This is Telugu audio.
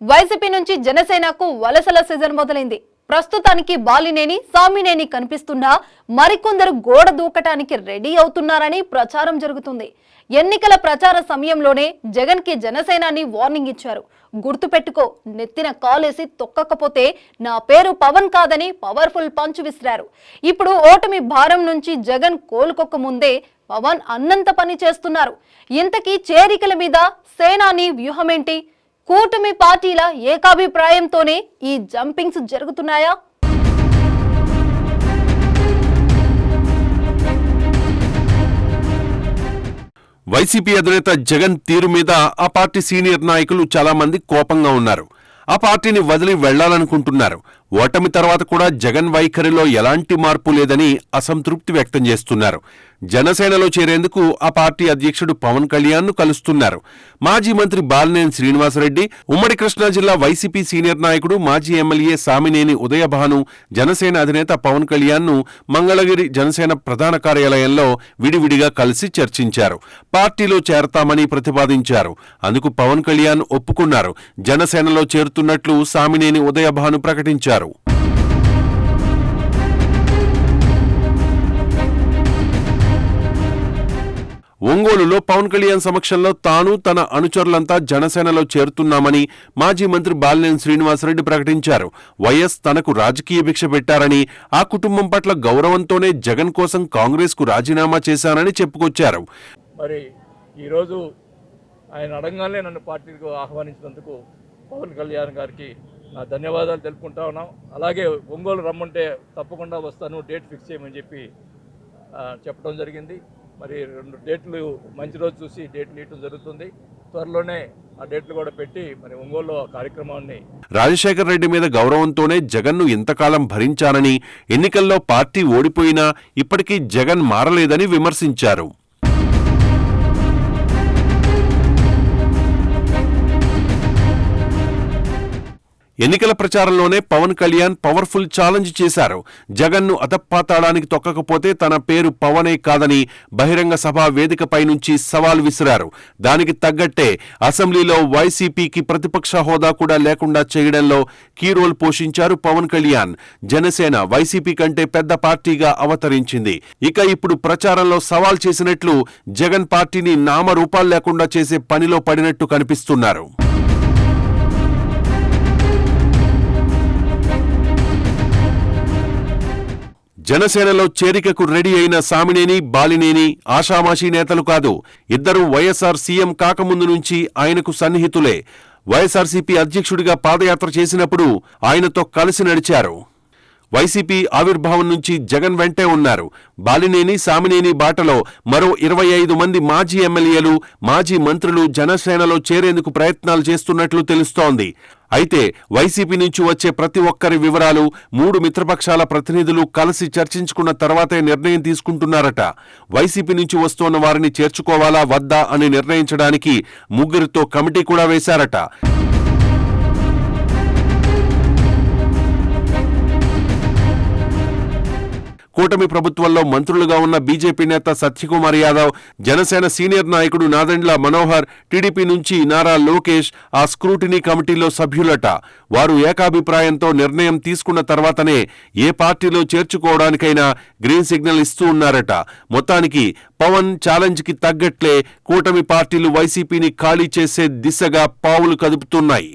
వైసీపీ నుంచి జనసేనకు వలసల సీజన్ మొదలైంది. ప్రస్తుతానికి బాలినేని సామినేని కనిపిస్తున్నా మరికొందరు గోడ దూకటానికి రెడీ అవుతున్నారని ప్రచారం జరుగుతుంది. ఎన్నికల ప్రచార సమయంలోనే జగన్కి జనసేనాని వార్నింగ్ ఇచ్చారు. గుర్తుపెట్టుకో నెత్తిన కాలేసి తొక్కకపోతే నా పేరు పవన్ కాదని పవర్ఫుల్ పంచ్ విసిరారు. ఇప్పుడు ఓటమి భారం నుంచి జగన్ కోలుకోక ముందే పవన్ అన్నంత పని చేస్తున్నారు. ఇంతకీ చేరికల మీద సేనాని వ్యూహమేంటి? కూటమి పార్టీల ఏకాభిప్రాయంతోనే ఈ జంపింగ్స్ జరుగుతున్నాయా? వైసీపీ అధినేత జగన్ తీరు మీద ఆ పార్టీ సీనియర్ నాయకులు చాలామంది కోపంగా ఉన్నారు. ఆ పార్టీని వదిలి వెళ్ళాలనుకుంటున్నారు. ఓటమి తర్వాత కూడా జగన్ వైఖరిలో ఎలాంటి మార్పు లేదని అసంతృప్తి వ్యక్తం చేస్తున్నారు. జనసేనలో చేరేందుకు ఆ పార్టీ అధ్యక్షుడు పవన్ కళ్యాణ్ను కలుస్తున్నారు. మాజీ మంత్రి బాలినేని శ్రీనివాసరెడ్డి ఉమ్మడి కృష్ణా జిల్లా వైసీపీ సీనియర్ నాయకుడు మాజీ ఎమ్మెల్యే సామినేని ఉదయభాను జనసేన అధినేత పవన్ కళ్యాణ్ను మంగళగిరి జనసేన ప్రధాన కార్యాలయంలో విడివిడిగా కలిసి చర్చించారు. పార్టీలో చేరతామని ప్రతిపాదించారు. అందుకు పవన్ కళ్యాణ్ ఒప్పుకున్నారు. జనసేనలో చేరుతున్నట్లు సామినేని ఉదయభాను ప్రకటించారు. ఒంగోలులో పవన్ కళ్యాణ్ సమక్షంలో తాను తన అనుచరులంతా జనసేనలో చేరుతున్నామని మాజీ మంత్రి బాలినేని శ్రీనివాసరెడ్డి ప్రకటించారు. వైఎస్ తనకు రాజకీయ భిక్ష పెట్టారని ఆ కుటుంబం పట్ల గౌరవంతోనే జగన్ కోసం కాంగ్రెస్కు రాజీనామా చేశానని చెప్పుకొచ్చారు. మరి ఈరోజు ఆయన అడగానే నన్ను పార్టీకి ఆహ్వానించినందుకు పవన్ కళ్యాణ్ గారికి నా ధన్యవాదాలు తెలుపుకుంటా ఉన్నాం. అలాగే ఒంగోలు రమ్మంటే తప్పకుండా వస్తాను డేట్ ఫిక్స్ చేయమని చెప్పి చెప్పడం జరిగింది. మరి రెండు డేట్లు మంచి రోజు చూసి డేట్లు ఇవ్వడం జరుగుతుంది. త్వరలోనే ఆ డేట్లు కూడా పెట్టి మరి ఒంగోలులో కార్యక్రమాన్ని రాజశేఖర్ రెడ్డి మీద గౌరవంతోనే జగన్ను ఇంతకాలం భరించానని ఎన్నికల్లో పార్టీ ఓడిపోయినా ఇప్పటికీ జగన్ మారలేదని విమర్శించారు. ఎన్నికల ప్రచారంలోనే పవన్ కళ్యాణ్ పవర్ఫుల్ ఛాలెంజ్ చేశారు. జగన్ను అతపాతాడానికి తొక్కకపోతే తన పేరు పవనే కాదని బహిరంగ సభ వేదికపై నుంచి సవాల్ విసిరారు. దానికి తగ్గట్టే అసెంబ్లీలో వైసీపీకి ప్రతిపక్ష హోదా కూడా లేకుండా చేయడంలో కీ రోల్ పోషించారు పవన్ కళ్యాణ్. జనసేన వైసీపీ కంటే పెద్ద పార్టీగా అవతరించింది. ఇక ఇప్పుడు ప్రచారంలో సవాల్ చేసినట్లు జగన్ పార్టీని నామరూపాలు లేకుండా చేసే పనిలో పడినట్టు కనిపిస్తున్నారు. జనసేనలో చేరికకు రెడీ అయిన సామినేని బాలినేని ఆషామాషీ నేతలు కాదు ఇద్దరు వైఎస్ఆర్ సీఎం కాకముందు నుంచి ఆయనకు సన్నిహితులే. వైఎస్ఆర్సీపీ అధ్యక్షుడిగా పాదయాత్ర చేసినప్పుడు ఆయనతో కలిసి నడిచారు. వైసీపీ ఆవిర్భావం నుంచి జగన్ వెంటే ఉన్నారు. బాలినేని సామినేని బాటలో మరో ఇరవై ఐదు మంది మాజీ ఎమ్మెల్యేలు మాజీ మంత్రులు జనసేనలో చేరేందుకు ప్రయత్నాలు చేస్తున్నట్లు తెలుస్తోంది. అయితే వైసీపీ నుంచి వచ్చే ప్రతి ఒక్కరి వివరాలు మూడు మిత్రపక్షాల ప్రతినిధులు కలిసి చర్చించుకున్న తర్వాతే నిర్ణయం తీసుకుంటున్నారట. వైసీపీ నుంచి వస్తోన్న వారిని చేర్చుకోవాలా వద్దా అని నిర్ణయించడానికి ముగ్గురితో కమిటీ కూడా వేశారట. కూటమి ప్రభుత్వంలో మంత్రులుగా ఉన్న బీజేపీ నేత సత్యకుమార్ యాదవ్ జనసేన సీనియర్ నాయకుడు నాదెండ్ల మనోహర్ టీడీపీ నుంచి నారా లోకేష్ ఆ స్క్రూటినీ కమిటీలో సభ్యులట. వారు ఏకాభిప్రాయంతో నిర్ణయం తీసుకున్న తర్వాతనే ఏ పార్టీలో చేర్చుకోవడానికైనా గ్రీన్ సిగ్నల్ ఇస్తూ ఉన్నారట. మొత్తానికి పవన్ ఛాలెంజ్కి తగ్గట్లే కూటమి పార్టీలు వైసీపీని ఖాళీ చేసే దిశగా పావులు కదుపుతున్నాయి.